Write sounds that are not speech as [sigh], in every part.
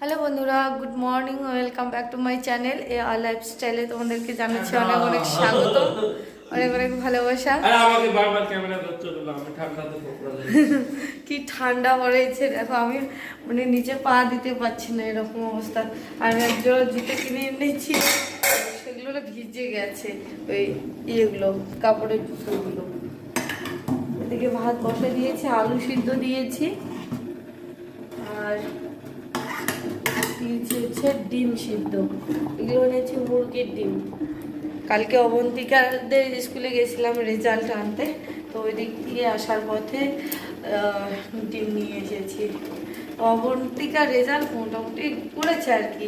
Hello বন্ধুরা good morning welcome back to my channel. A R লাইফস্টাইলে তোমাদেরকে জানাচ্ছি অনেক অনেক স্বাগত অনেক অনেক ভালোবাসা। আরে আমাকে বারবার ক্যামেরা আমি পকড়া [laughs] কি ঠান্ডা পড়েছে দেখো আমি মানে নিচে পা দিতে পারছি না এরকম অবস্থা। আর এক জোড়া জুতো কিনে এনেছি সেগুলো ভিজে গেছে ওই ইয়েগুলো কাপড়ের জুতোগুলো। এদিকে ভাত বসে দিয়েছি আলু সিদ্ধ দিয়েছি। আর হচ্ছে ডিম সিদ্ধ। এগুলো এনেছি মুরগির ডিম। কালকে অবন্তিকাদের স্কুলে গেছিলাম রেজাল্ট আনতে, তো ওই দিক দিয়ে আসার পথে ডিম নিয়ে এসেছি। অবন্তিকার রেজাল্ট মোটামুটি করেছে আর কি।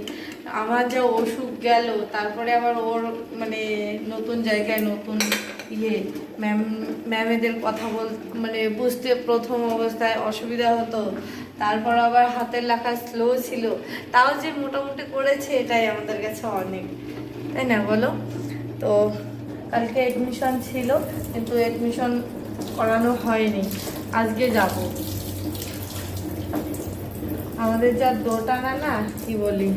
আমার যা অসুখ গেল, তারপরে আবার ওর মানে নতুন জায়গায় নতুন ইয়ে ম্যাম ম্যামেদের কথা বল মানে বুঝতে প্রথম অবস্থায় অসুবিধা হতো। তারপর আবার হাতের লেখা স্লো ছিল। তাও যে মোটামুটি করেছে, এটাই আমাদের কাছে অনেক। তাই না বলো? তো কালকে অ্যাডমিশন ছিল, কিন্তু এডমিশন করানো হয়নি। আজকে যাব। আমাদের যা দোটানা না, কি বলি?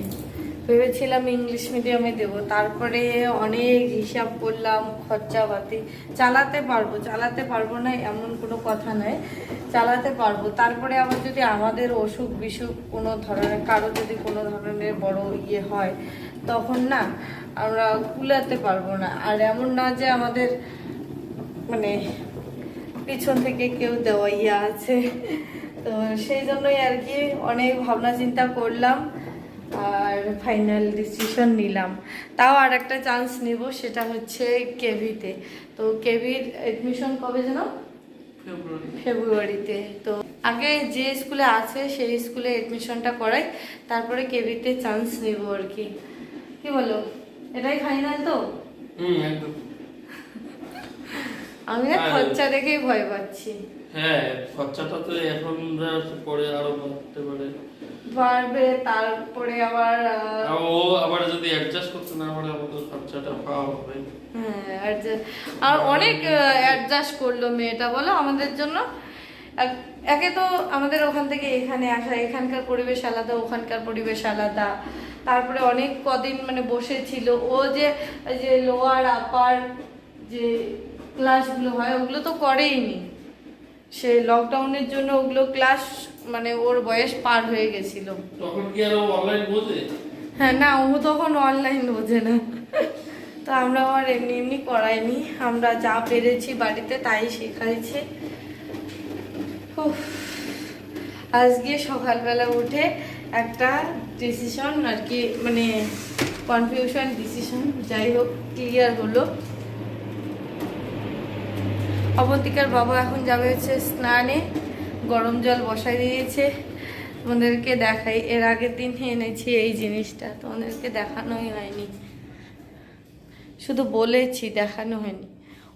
ভেবেছিলাম ইংলিশ মিডিয়ামে দেব। তারপরে অনেক হিসাব করলাম, খরচাপাতি। চালাতে পারব চালাতে পারব না, এমন কোনো কথা নয়। চালাতে পারব। তারপরে আবার যদি আমাদের অসুখ বিসুখ কোনো ধরনের, কারও যদি কোনো ধরনের বড় ইয়ে হয়, তখন না আমরা কুলাতে পারব না। আর এমন না যে আমাদের মানে পিছন থেকে কেউ দেওয়া ইয়ে আছে। তো সেই জন্যই আর কি অনেক ভাবনা চিন্তা করলাম আর ফাইনাল ডিসিশন নিলাম। তাও আর একটা চান্স নিব, সেটা হচ্ছে কেভিতে। তো কেভির অ্যাডমিশন কবে যেন? ফেব্রুয়ারিতে। তো আগে যে স্কুলে আছে সেই স্কুলে এডমিশনটা করাই তারপরে কেভিতে চান্স নেব আর কি। কি বলো? এটাই ফাইনাল তো? আমি না খরচা দেখেই ভয় পাচ্ছি। হ্যাঁ খরচাটা তো এখন পরে আরও বাড়তে পারে। বাড়বে তারপরে আবার ও আবার যদি অ্যাডজাস্ট করতে না পারে আমাদের খরচাটা পাওয়া হবে। হ্যাঁ আর অনেক অ্যাডজাস্ট করল মেয়েটা বলো? আমাদের জন্য। এক- তো আমাদের ওখান থেকে এখানে আসা এখানকার পরিবেশ আলাদা ওখানকার পরিবেশ আলাদা। তারপরে অনেক কদিন মানে বসেছিল। ও যে যে লোয়ার আপার যে ক্লাসগুলো হয় ওগুলো তো করেইনি। সে লকডাউনের জন্য ওগুলো ক্লাস মানে ওর বয়স পার হয়ে গেছিল। তখন কি আর অনলাইন বোঝে? হ্যাঁ না ও তখন অনলাইন বোঝে না। তো আমরা আর এমনি এমনি করাইনি। আমরা যা পেরেছি বাড়িতে তাই শেখাইছি। আজকে সকালবেলা উঠে একটা ডিসিশন আর কি মানে কনফিউশন ডিসিশন যাই হোক ক্লিয়ার হলো। অবন্তিকার বাবা এখন যাবে হচ্ছে স্নানে। গরম জল বসাই দিয়েছে। তোমাদেরকে দেখাই এর আগের দিন এনেছি এই জিনিসটা। তোমাদেরকে দেখানোই হয়নি। শুধু বলেছি দেখানো হয়নি।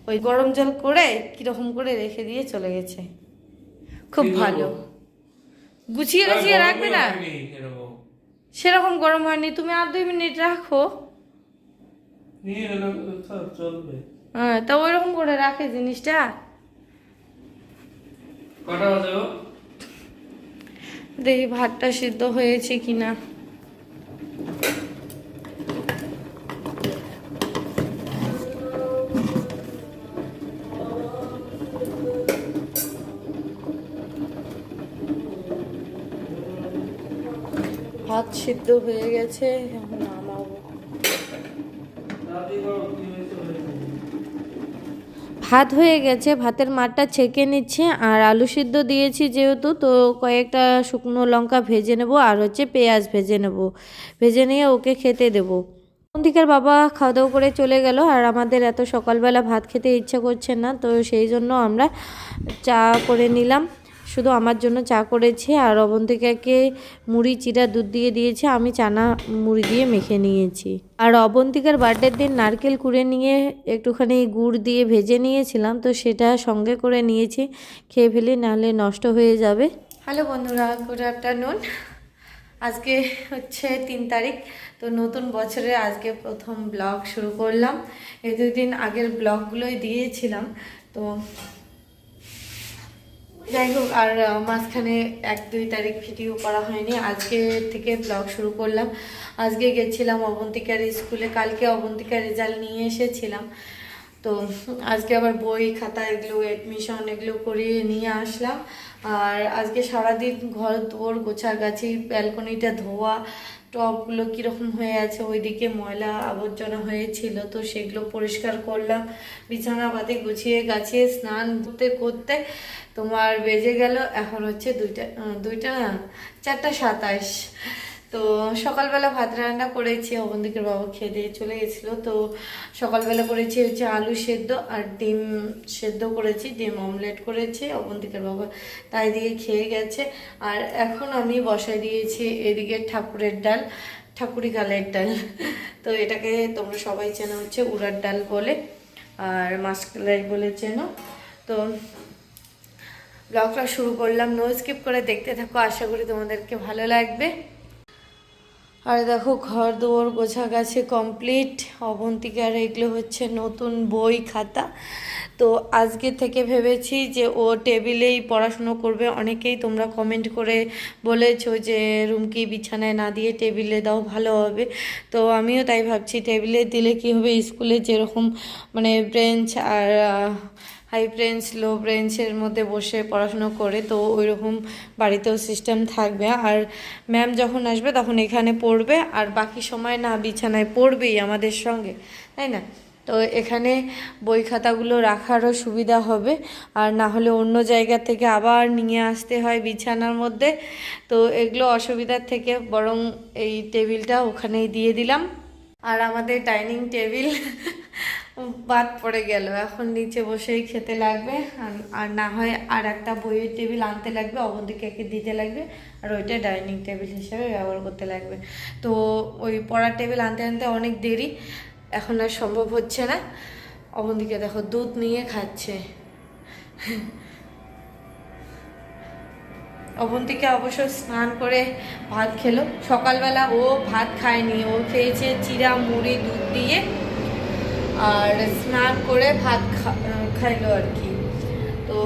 ওই গরম জল করে কীরকম করে রেখে দিয়ে চলে গেছে। খুব ভালো। গুছিয়ে গুছিয়ে রাখবে না? সেরকম গরম হয়নি। তুমি আর দুই মিনিট রাখো। চলবে। হ্যাঁ তা ওইরকম করে রাখে জিনিসটা? দেখি ভাতটা সিদ্ধ হয়েছে কিনা ভাত সিদ্ধ হয়ে গেছে এখন নামাবো রাতেই করো, কি হয়েছে হয়েছে। ভাত হয়ে গেছে, ভাতের মাঠটা ছেঁকে নিচ্ছে আর আলু সিদ্ধ দিয়েছি যেহেতু, তো কয়েকটা শুকনো লঙ্কা ভেজে নেব আর হচ্ছে পেঁয়াজ ভেজে নেব। ভেজে নিয়ে ওকে খেতে দেবো। অন্তিকার বাবা খাওয়া দাওয়া করে চলে গেল আর আমাদের এত সকালবেলা ভাত খেতে ইচ্ছা করছে না, তো সেই জন্য আমরা চা করে নিলাম। শুধু আমার জন্য চা করেছি আর অবন্তিকাকে মুড়ি, চিরা, দুধ দিয়ে দিয়েছে। আমি চানা মুড়ি দিয়ে মেখে নিয়েছি। আর অবন্তিকার বার্থডের দিন নারকেল কুড়ে নিয়ে একটুখানি গুড় দিয়ে ভেজে নিয়েছিলাম, তো সেটা সঙ্গে করে নিয়েছি। খেয়ে ফেলি, নাহলে নষ্ট হয়ে যাবে। হ্যালো বন্ধুরা, গুড আফটারনুন। আজকে হচ্ছে তিন তারিখ, তো নতুন বছরে আজকে প্রথম ব্লগ শুরু করলাম। এই দুদিন আগের ব্লগগুলোই দিয়েছিলাম, তো যাই হোক, আর মাঝখানে এক দুই তারিখ ভিডিও করা হয়নি। আজকে থেকে ব্লগ শুরু করলাম। আজকে গেছিলাম অবন্তিকার স্কুলে। কালকে অবন্তিকার রেজাল্ট নিয়ে এসেছিলাম। তো আজকে আবার বই, খাতা এগুলো অ্যাডমিশন এগুলো করিয়ে নিয়ে আসলাম। আর আজকে সারাদিন ঘর দোর গোছাগাছি ব্যালকনিটা ধোয়া টবগুলো কীরকম হয়ে আছে, ওইদিকে ময়লা আবর্জনা হয়েছিল, তো সেগুলো পরিষ্কার করলাম। বিছানা পাতি গুছিয়ে গাছিয়ে স্নান করতে করতে তোমার বেজে গেল, এখন হচ্ছে দুইটা দুইটা না, চারটা সাতাশ। তো সকালবেলা ভাত রান্না করেছি অবন্দিকের বাবা খেয়ে দিয়ে চলে গেছিল। তো সকালবেলা করেছি হচ্ছে আলু সেদ্ধ আর ডিম সেদ্ধ করেছি, ডিম অমলেট করেছি অবন্তিকের বাবা তাই দিয়ে খেয়ে গেছে। আর এখন আমি বসাই দিয়েছি এদিকে ঠাকুরের ডাল ঠাকুরি কালের ডাল। তো এটাকে তোমরা সবাই চেনো হচ্ছে উড়ার ডাল বলে, আর মাসকালাই বলে চেনো। তো ব্লগটা শুরু করলাম নো স্কিপ করে দেখতে থাকো, আশা করি তোমাদেরকে ভালো লাগবে। আর দেখো ঘর দৌড় গোছা গাছে কমপ্লিট অবন্তিকার এগুলো হচ্ছে নতুন বই খাতা। তো আজকে থেকে ভেবেছি যে ও টেবিলেই পড়াশুনো করবে। অনেকেই তোমরা কমেন্ট করে বলেছ যে রুমকি বিছানায় না দিয়ে টেবিলে দাও, ভালো হবে। তো আমিও তাই ভাবছি, টেবিলে দিলে কি হবে? স্কুলে যেরকম মানে ব্রেঞ্চ আর হাই ব্রেঞ্চ লো ব্রেঞ্চের মধ্যে বসে পড়াশুনো করে তো ওই রকম বাড়িতেও সিস্টেম থাকবে। আর ম্যাম যখন আসবে তখন এখানে পড়বে আর বাকি সময় না বিছানায় পড়বেই আমাদের সঙ্গে, তাই না? তো এখানে বই খাতাগুলো রাখারও সুবিধা হবে। আর না হলে অন্য জায়গা থেকে আবার নিয়ে আসতে হয় বিছানার মধ্যে। তো এগুলো অসুবিধার থেকে বরং এই টেবিলটা ওখানেই দিয়ে দিলাম। আর আমাদের ডাইনিং টেবিল [laughs] বাদ পড়ে গেল। এখন নিচে বসেই খেতে লাগবে। আর- না হয় আর একটা বইয়ের টেবিল আনতে লাগবে অবন্তিকাকে দিতে লাগবে, আর ওইটা ডাইনিং টেবিল হিসেবে ব্যবহার করতে লাগবে। তো ওই পড়ার টেবিল আনতে আনতে অনেক দেরি, এখন আর সম্ভব হচ্ছে না। অবন্তিকা দেখো দুধ নিয়ে খাচ্ছে। অবন্তিকা অবশ্য স্নান করে ভাত খেলো। সকালবেলা ও ভাত খায়নি। ও খেয়েছে চিরা মুড়ি, দুধ দিয়ে আর স্নান করে ভাত খাইলো আর কি। তো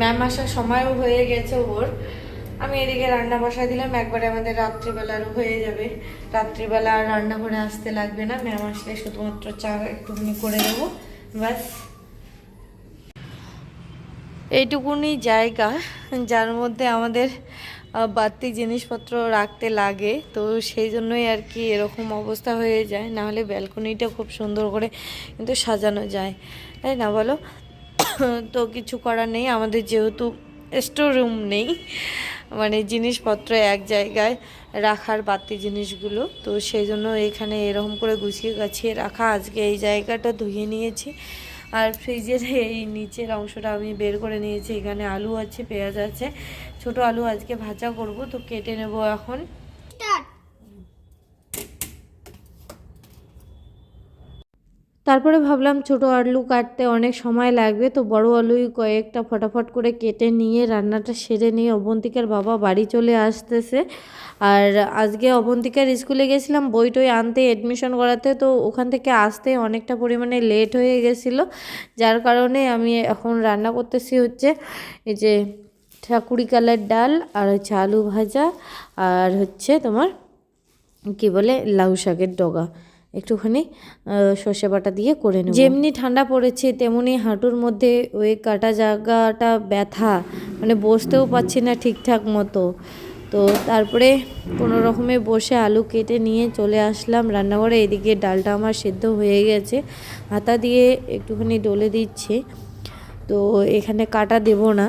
ম্যাম আসার সময়ও হয়ে গেছে ওর। আমি এদিকে রান্না বসাই দিলাম, একবারে আমাদের রাত্রিবেলারও হয়ে যাবে। রাত্রিবেলা আর রান্নাঘরে আসতে লাগবে না। ম্যাম আসলে শুধুমাত্র চা একটুখানি করে দেবো, ব্যাস। এইটুকুনি জায়গা, যার মধ্যে আমাদের বাড়তি জিনিসপত্র রাখতে লাগে। তো সেই জন্যই আর কি এরকম অবস্থা হয়ে যায়। না হলে ব্যালকনিটা খুব সুন্দর করে কিন্তু সাজানো যায়। তাই না বলো? [coughs] তো কিছু করার নেই। আমাদের যেহেতু স্টোর রুম নেই মানে জিনিসপত্র এক জায়গায় রাখার বাড়তি জিনিসগুলো। তো সেই জন্য এখানে এরকম করে গুছিয়ে গাছিয়ে রাখা। আজকে এই জায়গাটা ধুয়ে নিয়েছি। আর ফ্রিজের এই নিচের অংশটা আমি বের করে নিয়েছি। এখানে আলু আছে, পেঁয়াজ আছে। ছোট আলু আজকে ভাজা করব, তো কেটে নেব এখন। তারপরে ভাবলাম ছোট আলু কাটতে অনেক সময় লাগবে, তো বড় আলুই কয়েকটা ফটাফট করে কেটে নিয়ে রান্নাটা সেরে নিয়ে অবন্তিকার বাবা বাড়ি চলে আসতেছে। আর আজকে অবন্তিকার স্কুলে গেছিলাম, বই টই আনতে অ্যাডমিশন করাতে, তো ওখান থেকে আসতে অনেকটা পরিমাণে লেট হয়ে গেছিল। যার কারণে আমি এখন রান্না করতেছি হচ্ছে এই যে ঠাকুরি কালার ডাল আর হচ্ছে আলু ভাজা আর হচ্ছে তোমার কি বলে, লাউ শাকের ডগা। একটুখানি সর্ষে বাটা দিয়ে করে নেব। যেমনি ঠান্ডা পড়েছে, তেমনি হাঁটুর মধ্যে ওই কাটা জায়গাটা ব্যথা মানে বসতেও পাচ্ছি না ঠিকঠাক মতো। তো তারপরে কোনো রকমে বসে আলু কেটে নিয়ে চলে আসলাম রান্নাঘরে। এদিকে ডালটা আমার সেদ্ধ হয়ে গেছে হাতা দিয়ে একটুখানি ডলে দিচ্ছে। তো এখানে কাটা দেব না,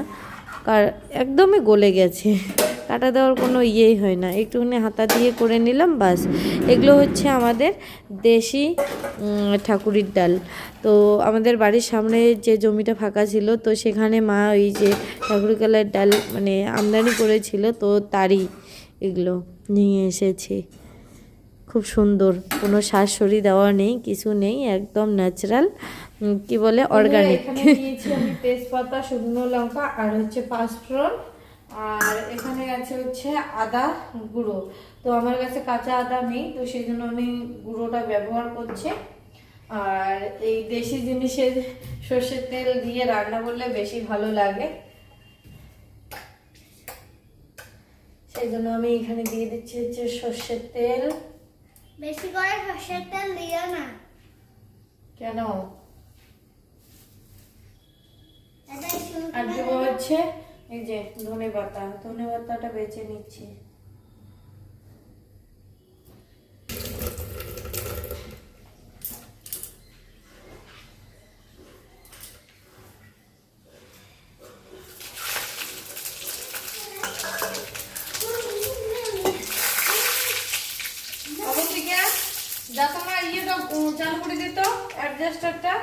কার একদমই গলে গেছে। কাটা দেওয়ার কোনো ইয়েই হয় না। একটুখানি হাতা দিয়ে করে নিলাম বাস। এগুলো হচ্ছে আমাদের দেশি ঠাকুরির ডাল। তো আমাদের বাড়ির সামনে যে জমিটা ফাঁকা ছিল তো সেখানে মা ওই যে ঠাকুরি কালার ডাল মানে আমদানি করেছিল তো তারই এগুলো নিয়ে এসেছে। খুব সুন্দর। কোনো শাঁসরি দেওয়া নেই কিছু নেই একদম ন্যাচারাল কি বলে অর্গানিক তেজপাতা শুকনো লঙ্কা আর হচ্ছে পাঁচফোড়ন। আর এখানে আছে হচ্ছে আদা গুঁড়ো। তো আমার কাছে কাঁচা আদা নেই তো সেই জন্য আমি গুঁড়োটা ব্যবহার করছি। আর এই দেশি জিনিসের সর্ষের তেল দিয়ে রান্না করলে বেশি ভালো লাগে। এই জন্য আমি এখানে দিয়ে দিচ্ছি হচ্ছে সর্ষের তেল। বেশি করে সর্ষের তেল দিও না। কেন? আর দেবো হচ্ছে এই যে ধনে পাতা, ধনে পাতাটা বেছে নিচ্ছি। দেখো না ইয়েটা চালু করে দিত অ্যাডজাস্টারটা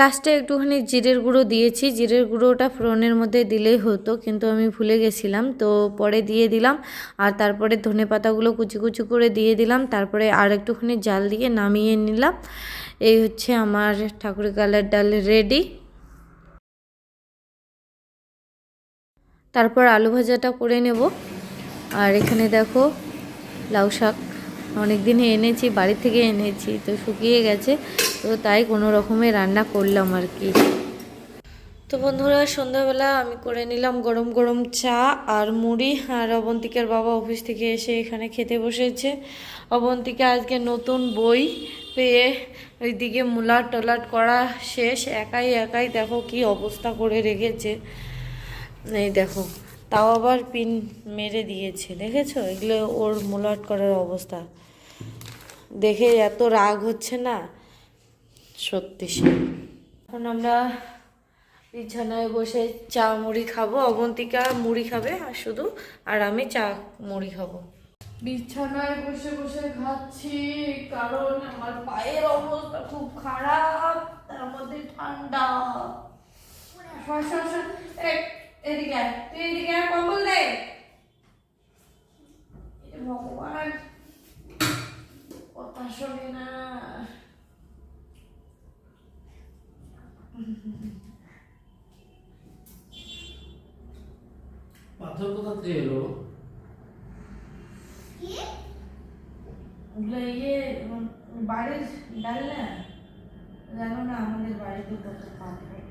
লাস্টে একটুখানি জিরের গুঁড়ো দিয়েছি। জিরের গুঁড়োটা ফোড়নের মধ্যে দিলেই হতো, কিন্তু আমি ভুলে গেছিলাম। তো পরে দিয়ে দিলাম, আর তারপরে ধনে পাতাগুলো কুচি কুচি করে দিয়ে দিলাম। তারপরে আর একটুখানি জাল দিয়ে নামিয়ে নিলাম। এই হচ্ছে আমার ঠাকুরের কালার ডাল রেডি। তারপর আলু ভাজাটা করে নেব। আর এখানে দেখো লাউ শাক। অনেক দিন এনেছি, বাড়ি থেকে এনেছি, তো শুকিয়ে গেছে, তো তাই কোনো রকমে রান্না করলাম আর কি। তো বন্ধুরা, সন্ধ্যাবেলা আমি করে নিলাম গরম গরম চা আর মুড়ি, আর অবন্তিকার বাবা অফিস থেকে এসে এখানে খেতে বসেছে। অবন্তিকা আজকে নতুন বই পেয়ে ওইদিকে মুলাট টলাট করা শেষ, একাই একাই দেখো কি অবস্থা করে রেখেছে। এই দেখো তাও আবার পিন মেরে দিয়েছে, দেখেছ? এগুলো ওর মোলাট করার অবস্থা। দেখে এত রাগ হচ্ছে না? সত্যি সে। এখন আমরা বিছানায় বসে চা মুড়ি খাব। অবন্তিকা মুড়ি খাবে আর শুধু, আর আমি চা মুড়ি খাব। বিছানায় বসে বসে খাচ্ছি, কারণ আমার পায়ের অবস্থা খুব খারাপ, তার মধ্যে ঠান্ডা। এদিকে তুই এদিকে কম্বল দে। ভগবান কথা শোনে না। পাথর কোথা থেকে এলো? ইয়ে বাড়ির ডাল না জানো না আমাদের বাড়িতে কত পাথর।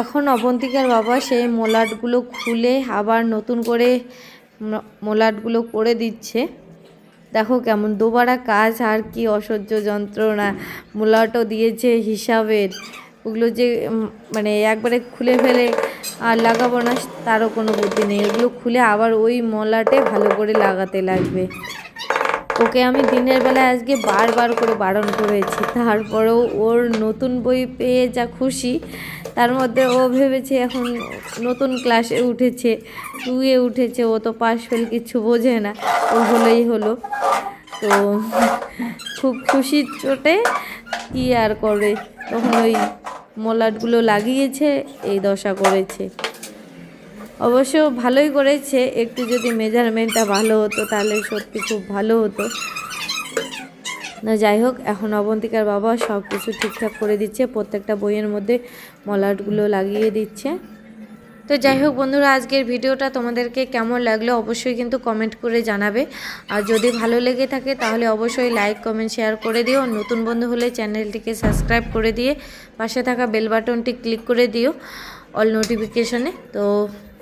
এখন অবন্তিকার বাবা সেই মোলাটগুলো খুলে আবার নতুন করে মোলাটগুলো করে দিচ্ছে। দেখো কেমন দুবারা কাজ, আর কি অসহ্য যন্ত্রণা। মোলাটও দিয়েছে হিসাবের। ওগুলো যে মানে একবারে খুলে ফেলে আর লাগাবো না, তারও কোনো বুদ্ধি নেই। ওগুলো খুলে আবার ওই মলাটে ভালো করে লাগাতে লাগবে। ওকে আমি দিনের বেলায় আজকে বারবার করে বারণ করেছি। তারপরেও ওর নতুন বই পেয়ে যা খুশি, তার মধ্যে ও ভেবেছে এখন নতুন ক্লাসে উঠেছে টুয়ে উঠেছে, ও তো পাস ফেল কিছু বোঝে না, ও হলেই হলো। তো খুব খুশির চোটে কি আর করে, তখন ওই মলাটগুলো লাগিয়েছে, এই দশা করেছে। অবশ্য ভালোই করেছে। একটু যদি মেজারমেন্টটা ভালো হতো, তাহলে সত্যি খুব ভালো হতো। না, যাই হোক, এখন অবন্তিকার বাবা সব কিছু ঠিকঠাক করে দিচ্ছে। প্রত্যেকটা বইয়ের মধ্যে মলাটগুলো লাগিয়ে দিচ্ছে। তো যাই হোক বন্ধুরা, আজকের ভিডিওটা তোমাদেরকে কেমন লাগল অবশ্যই কিন্তু কমেন্ট করে জানাবে। আর যদি ভালো লেগে থাকে, তাহলে অবশ্যই লাইক কমেন্ট শেয়ার করে দিও। নতুন বন্ধু হলে চ্যানেলটিকে সাবস্ক্রাইব করে দিয়ে পাশে থাকা বেল বাটনটি ক্লিক করে দিও অল নোটিফিকেশনে তো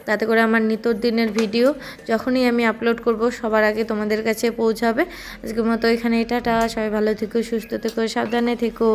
তাতে করে আমার নিতর দিনের ভিডিও যখনই আমি আপলোড করব, সবার আগে তোমাদের কাছে পৌঁছাবে। আজকের মতো এখানে এটা সবাই ভালো থেকো, সুস্থ থেকো, সাবধানে থেকো।